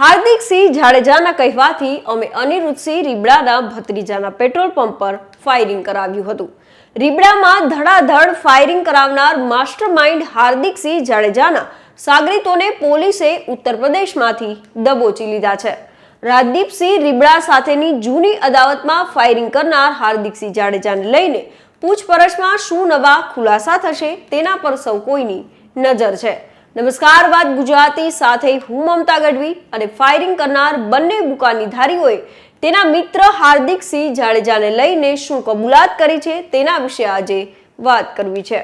હાર્દિક સિંહ જાડેજાના કહેવાથી અમે અનિરુદ્ધસિંહ રીબડાના ભત્રીજાના પેટ્રોલ પંપ પર ફાયરિંગ કરાવ્યું હતું. રીબડામાં ધડાધડ ફાયરિંગ કરાવનાર માસ્ટર માઇન્ડ હાર્દિક સિંહ જાડેજાના સાગરીતોને પોલીસે ઉત્તર પ્રદેશમાંથી દબોચી લીધા છે. રાજદીપસિંહ રીબડા સાથેની જૂની અદાવતમાં ફાયરિંગ કરનાર હાર્દિકસિંહ જાડેજાને લઈને પૂછપરછમાં શું નવા ખુલાસા થશે તેના પર સૌ કોઈની નજર છે. નમસ્કાર, વાત ગુજરાતી સાથે હું મમતા ગઢવી અને ફાયરિંગ કરનાર બંને બુકાની ધારીઓએ તેના મિત્ર હાર્દિકસિંહ જાડેજાને લઈને શું કબૂલાત કરી છે તેના વિશે આજે વાત કરવી છે.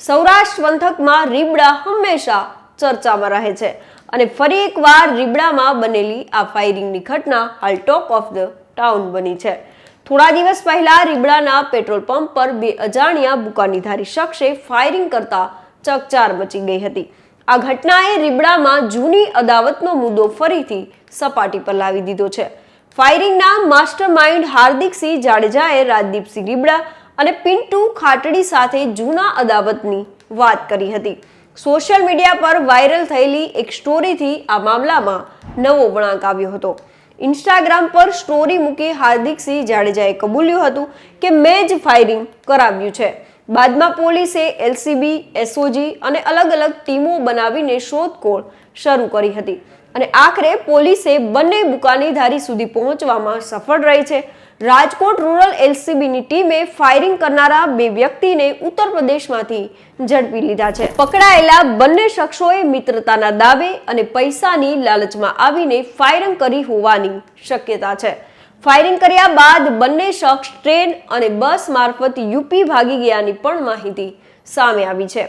સૌરાષ્ટ્ર પંથકમાં રીબડા હંમેશા ચર્ચામાં રહે છે અને ફરી એકવાર રીબડામાં બનેલી આ ફાયરિંગની ઘટના હાલ ટોક ઓફ ધ ટાઉન બની છે. થોડા દિવસ પહેલા રીબડાના પેટ્રોલ પંપ પર બે અજાણ્યા બુકાનીધારી શખ્સે ફાયરિંગ કરતા ચકચાર મચી ગઈ હતી. આ ઘટનાએ રીબડામાં જૂની અદાવતનો મુદ્દો ફરીથી સપાટી પર લાવી દીધો છે. ફાયરિંગના માસ્ટર માઇન્ડ હાર્દિકસિંહ જાડેજાએ રાજદીપસિંહ રીબડા અને પિન્ટુ ખાટડી સાથે જૂના અદાવતની વાત કરી હતી. સોશિયલ મીડિયા પર વાયરલ થયેલી એક સ્ટોરીથી આ મામલામાં નવો વળાંક આવ્યો હતો. ઇન્સ્ટાગ્રામ પર સ્ટોરી મૂકી હાર્દિકસિંહ જાડેજાએ કબૂલ્યું હતું કે મેં જ ફાયરિંગ કરાવ્યું છે. બાદમાં પોલીસે એલસીબી, એસઓજી અને અલગ અલગ ટીમો બનાવીને શોધખોળ શરૂ કરી હતી. અને આખરે પોલીસે બંને બુકાનીધારી સુધી પહોંચવામાં સફળ રહી છે. રાજકોટ રૂરલ એલસીબીની ટીમે ફાયરિંગ કરનારા બે વ્યક્તિને ઉત્તર પ્રદેશમાંથી ઝડપી લીધા છે. પકડાયેલા બંને શખ્સોએ મિત્રતાના દાવે અને પૈસાની લાલચમાં આવીને ફાયરિંગ કરી હોવાની શક્યતા છે. ફાયરિંગ કર્યા બાદ બંને શખ્સ ટ્રેન અને બસ મારફત યુપી ભાગી ગયાની પણ માહિતી સામે આવી છે.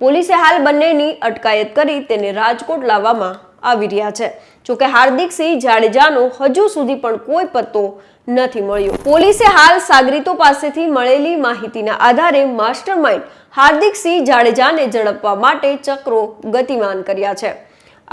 પોલીસે હાલ બંનેની અટકાયત કરી તેને રાજકોટ લાવવામાં આવી રહ્યા છે. જોકે હાર્દિકસિંહ જાડેજાનો હજુ સુધી પણ કોઈ પત્તો નથી મળ્યો. પોલીસે હાલ સાગરીતો પાસેથી મળેલી માહિતીના આધારે માસ્ટર માઇન્ડ હાર્દિકસિંહ જાડેજાને ઝડપવા માટે ચક્રો ગતિમાન કર્યા છે.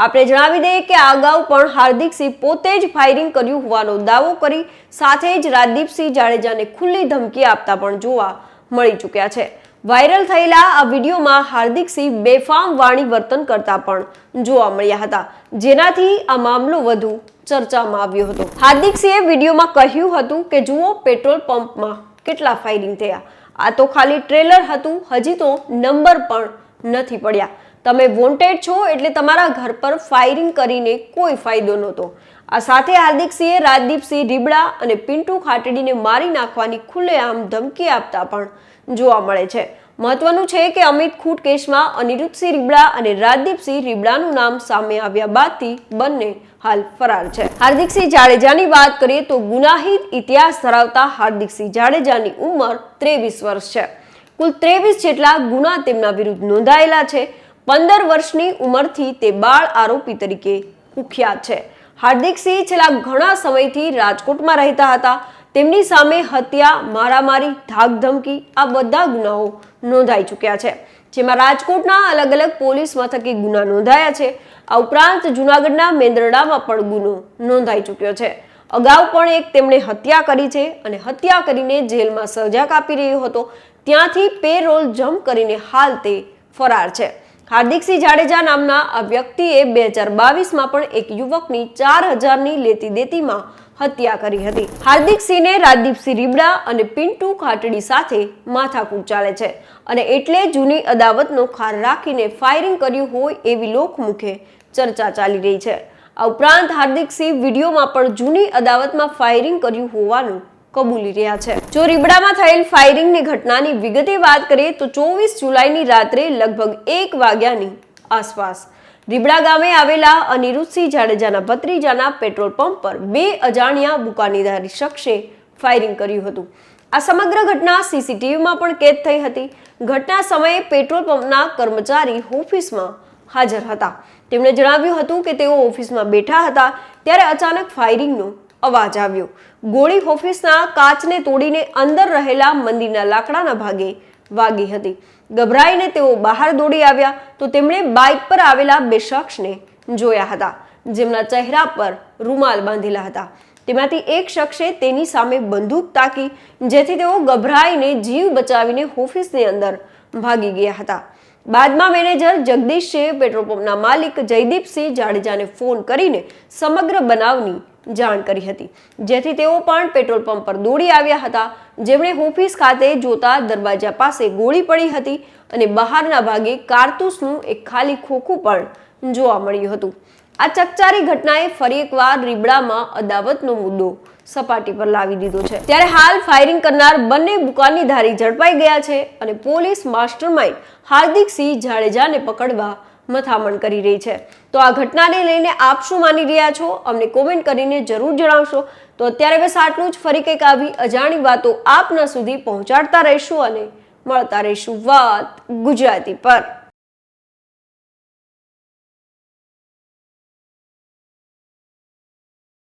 આપણે જણાવી દઈએ કે અગાઉ પણ હાર્દિકસિંહ પોતે જ ફાયરિંગ કર્યું હોવાનો દાવો કરી સાથે જ રાજદીપસિંહ જાડેજાને ખુલ્લી ધમકી આપતા પણ જોવા મળી ચૂક્યા છે. વાયરલ થયેલા આ વિડીયોમાં હાર્દિકસિંહ બેફામ વાણી વર્તન કરતા પણ જોવા મળ્યા હતા. જેનાથી આ મામલો વધુ ચર્ચામાં આવ્યો હતો. હાર્દિકસિંહે વિડીયોમાં કહ્યું હતું કે, જુઓ, પેટ્રોલ પંપમાં કેટલા ફાયરિંગ થયા. આ તો ખાલી ટ્રેલર હતું, હજી તો નંબર પણ નથી પડ્યા. તમે વોન્ટેડ છો એટલે તમારા ઘર પર ફાયરિંગ કરીને કોઈ ફાયદો નહોતો. આ સાથે હાર્દિકસિંહે રાજદીપસિંહ રીબડા અને પિન્ટુ ખાટડીને મારી નાખવાની ખુલ્લેઆમ ધમકી આપતા પણ જોવા મળે છે. મહત્વનું છે કે અમિત ખૂટ કેસમાં અનિરુદ્ધસિંહ રીબડા અને રાજદીપસિંહ રીબડાનું નામ સામે આવ્યા બાદથી બંને હાલ ફરાર છે. હાર્દિકસિંહ જાડેજાની વાત કરીએ તો ગુનાહિત ઇતિહાસ ધરાવતા હાર્દિકસિંહ જાડેજાની ઉંમર ત્રેવીસ વર્ષ છે. કુલ ત્રેવીસ જેટલા ગુના તેમના વિરુદ્ધ નોંધાયેલા છે. પંદર વર્ષની ઉંમરથી તે બાળ આરોપી તરીકે કુખ્યાત છે. હાર્દિકસિંહ છેલ્લા ઘણા સમયથી રાજકોટમાં રહેતા હતા. તેમની સામે હત્યા, મારામારી, ધાકધમકી આ બધા ગુનાઓ નોંધાઈ ચૂક્યા છે. જેમાં રાજકોટના અલગ અલગ પોલીસ મથકે ગુના નોંધાયા છે. આ ઉપરાંત જુનાગઢના મેંદરડામાં પણ ગુનો નોંધાઈ ચૂક્યો છે. અગાઉ પણ એક તેમણે હત્યા કરી છે અને હત્યા કરીને જેલમાં સજા કાપી રહ્યો હતો. ત્યાંથી પેરોલ જમ્પ કરીને હાલ તે ફરાર છે. હાર્દિકસિંહ જાડેજા નામના આ વ્યક્તિએ બે હજાર બાવીસમાં પણ એક યુવકની ચાર હજારની લેતી દેતીમાં હત્યા કરી હતી. હાર્દિકસિંહને રાજદીપસિંહ રીબડા અને પિન્ટુ ખાટડી સાથે માથાકૂટ ચાલે છે અને એટલે જૂની અદાવતનો ખાર રાખીને ફાયરિંગ કર્યું હોય એવી લોકમુખે ચર્ચા ચાલી રહી છે. આ ઉપરાંત હાર્દિકસિંહ વિડીયોમાં પણ જૂની અદાવતમાં ફાયરિંગ કર્યું હોવાનું કબૂલી રહ્યા છે. જો રીબડામાં થયેલ ફાયરિંગની ઘટનાની વિગતે વાત કરીએ, તો ચોવીસ જુલાઈની રાત્રે લગભગ એક વાગ્યાની આસપાસ રીબડા ગામે આવેલા અનિરુદ્ધસિંહ જાડેજાના ભત્રીજાના પેટ્રોલ પંપ પર બે અજાણ્યા બુકાનીધારી શખ્સે ફાયરિંગ કર્યું હતું. આ સમગ્ર ઘટના સીસીટીવીમાં પણ કેદ થઈ હતી. ઘટના સમયે પેટ્રોલ પંપના કર્મચારી ઓફિસમાં હાજર હતા. તેમણે જણાવ્યું હતું કે તેઓ ઓફિસમાં બેઠા હતા, ત્યારે અચાનક ફાયરિંગનો અવાજ આવ્યો. ગોળી ઓફિસના કાચને તોડીને અંદર રહેલા મંદિરના લાકડાના ભાગે વાગી હતી. ગભરાઈને તેઓ બહાર દોડી આવ્યા તો તેમણે બાઇક પર આવેલા બે શખ્સને જોયા હતા, જેમના ચહેરા પર રૂમાલ બાંધેલા હતા. તેમાંથી એક શખ્સે તેની સામે બંદૂક તાકી, જેથી તેઓ ગભરાઈને જીવ બચાવીને ઓફિસની અંદર ભાગી ગયા હતા. બાદમાં મેનેજર જગદીશસિંહે પેટ્રોલ પંપના માલિક જયદીપસિંહ જાડેજાને ફોન કરીને સમગ્ર બનાવની જાણ કરી હતી. જેથી તેઓ પણ પેટ્રોલ પંપ પર દોડી આવ્યા હતા. જેમણે ઓફિસ ખાતે જોતા દરવાજા પાસે ગોળી પડી હતી અને બહારના ભાગે કારતૂસનું એક ખાલી ખોખું પણ જોવા મળ્યું હતું. આ ચકચારી ઘટનાએ ફરી એકવાર રીબડામાં અદાવતનો મુદ્દો સપાટી પર લાવી દીધો છે. ત્યારે હાલ ફાયરિંગ કરનાર બંને બુકાનીધારી ઝડપાઈ ગયા છે અને પોલીસ માસ્ટરમાઇન્ડ હાર્દિક સિંહ જાડેજાને પકડવા મથામણ કરી રહી છે. તો આ ઘટનાને લઈને આપ શું માની રહ્યા છો? અમને કોમેન્ટ કરીને જરૂર જણાવશો. તો અત્યારે બસ આટલું જ. ફરી કંઈક આવી અજાણી વાતો આપના સુધી પહોંચાડતા રહીશું અને મળતા રહીશું વાત ગુજરાતી પર.